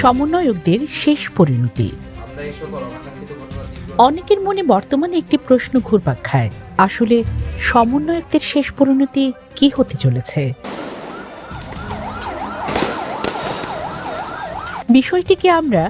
সমন্বয়কদের শেষ পরিণতি। অনেকের মনে বর্তমানে একটি প্রশ্ন ঘুরপাক খায় আসলে সমন্বয়কদের শেষ পরিণতি কি হতে চলেছে? বিষয়টিকে আমরা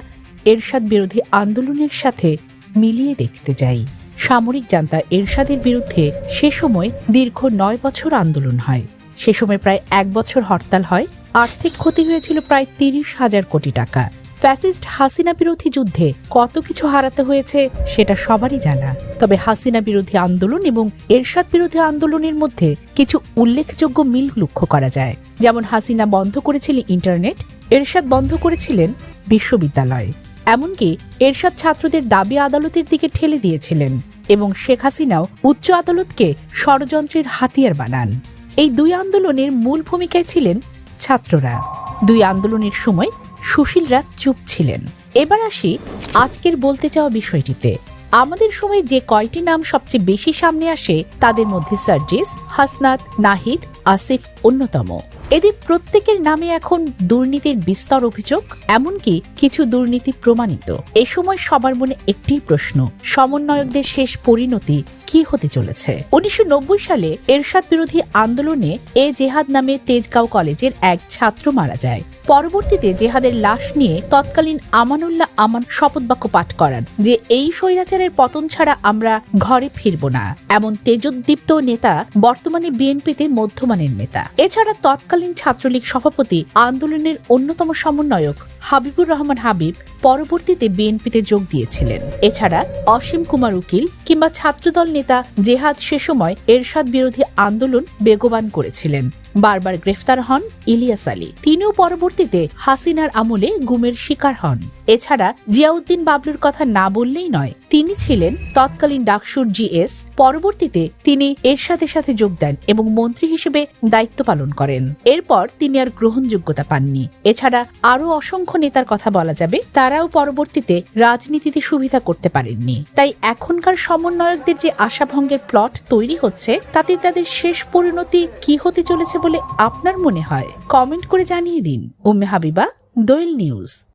এরশাদ বিরোধী আন্দোলনের সাথে মিলিয়ে দেখতে যাই সামরিক জান্তা এরশাদের বিরুদ্ধে সে সময় দীর্ঘ নয় বছর আন্দোলন হয়। সে সময় প্রায় এক বছর হরতাল হয় আর্থিক ক্ষতি হয়েছিল প্রায় তিরিশ হাজার কোটি টাকা। ফ্যাসিস্ট হাসিনা বিরোধী যুদ্ধে কত কিছু হারাতে হয়েছে সেটা সবারই জানা। তবে হাসিনা বিরোধী আন্দোলন এবং এরশাদ বিরোধী আন্দোলনের মধ্যে কিছু উল্লেখযোগ্য মিল লক্ষ্য করা যায়। যেমন হাসিনা বন্ধ করেছিলেন ইন্টারনেট, এরশাদ বন্ধ করেছিলেন বিশ্ববিদ্যালয়। এমনকি এরশাদ ছাত্রদের দাবি আদালতের দিকে ঠেলে দিয়েছিলেন এবং শেখ হাসিনাও উচ্চ আদালতকে ষড়যন্ত্রের হাতিয়ার বানান। এই দুই আন্দোলনের মূল ভূমিকায় ছিলেন ছাত্ররা। দুই আন্দোলনের সময় সুশীলরা চুপ ছিলেন। এবার আসি আজকের বলতে চাওয়া বিষয়টিতে। আমাদের সময় যে কয়টি নাম সবচেয়ে বেশি সামনে আসে, তাদের মধ্যে সার্জিস, হাসনাত, নাহিদ, আসিফ অন্যতম। এদের প্রত্যেকের নামে এখন দুর্নীতির বিস্তর অভিযোগ, এমনকি কিছু দুর্নীতি প্রমাণিত। এ সময় সবার মনে একটি প্রশ্ন, সমন্বয়কদের শেষ পরিণতি কি হতে চলেছে? উনিশশো নব্বই সালে এরশাদ বিরোধী আন্দোলনে এ জেহাদ নামে তেজগাঁও কলেজের এক ছাত্র মারা যায়। পরবর্তীতে জেহাদের লাশ নিয়ে তৎকালীন আমানুল্লাহ আমান শপথ বাক্য পাঠ করান যে, এই স্বৈরাচারের পতন ছাড়া আমরা ঘরে ফিরব না। এমন তেজোদ্দীপ্ত নেতা বর্তমানে বিএনপিতে মধ্যমানের নেতা। এছাড়া তৎকালীন ছাত্রলীগ সভাপতি আন্দোলনের অন্যতম সমন্বয়ক হাবিবুর রহমান হাবিব পরবর্তীতে বিএনপিতে যোগ দিয়েছিলেন। এছাড়া অসীম কুমার উকিল কিংবা ছাত্রদল নেতা জেহাদ সে সময় এরশাদ বিরোধী আন্দোলন বেগবান করেছিলেন। বারবার গ্রেফতার হন ইলিয়াস আলী। তিনিও পরবর্তীতে হাসিনার আমলে গুমের শিকার হন। এছাড়া জিয়াউদ্দিন বাবলুর কথা না বললেই নয়, তিনি ছিলেন তৎকালীন ডাকসুর জিএস পরবর্তীতে তিনি এরশাদের সাথে যোগ দেন এবং মন্ত্রী হিসেবে দায়িত্ব পালন করেন। এরপর তিনি আর গ্রহণযোগ্যতা পাননি। এছাড়া আরও অসংখ্য নেতার কথা বলা যাবে তারাও পরবর্তীতে রাজনীতিতে সুবিধা করতে পারেননি। তাই এখনকার সমন্বয়কদের যে আশাভঙ্গের প্লট তৈরি হচ্ছে, তাতে তাদের শেষ পরিণতি কি হতে চলেছে বলে আপনার মনে হয়? কমেন্ট করে জানিয়ে দিন। উম্মে হাবিবা দোয়েল নিউজ।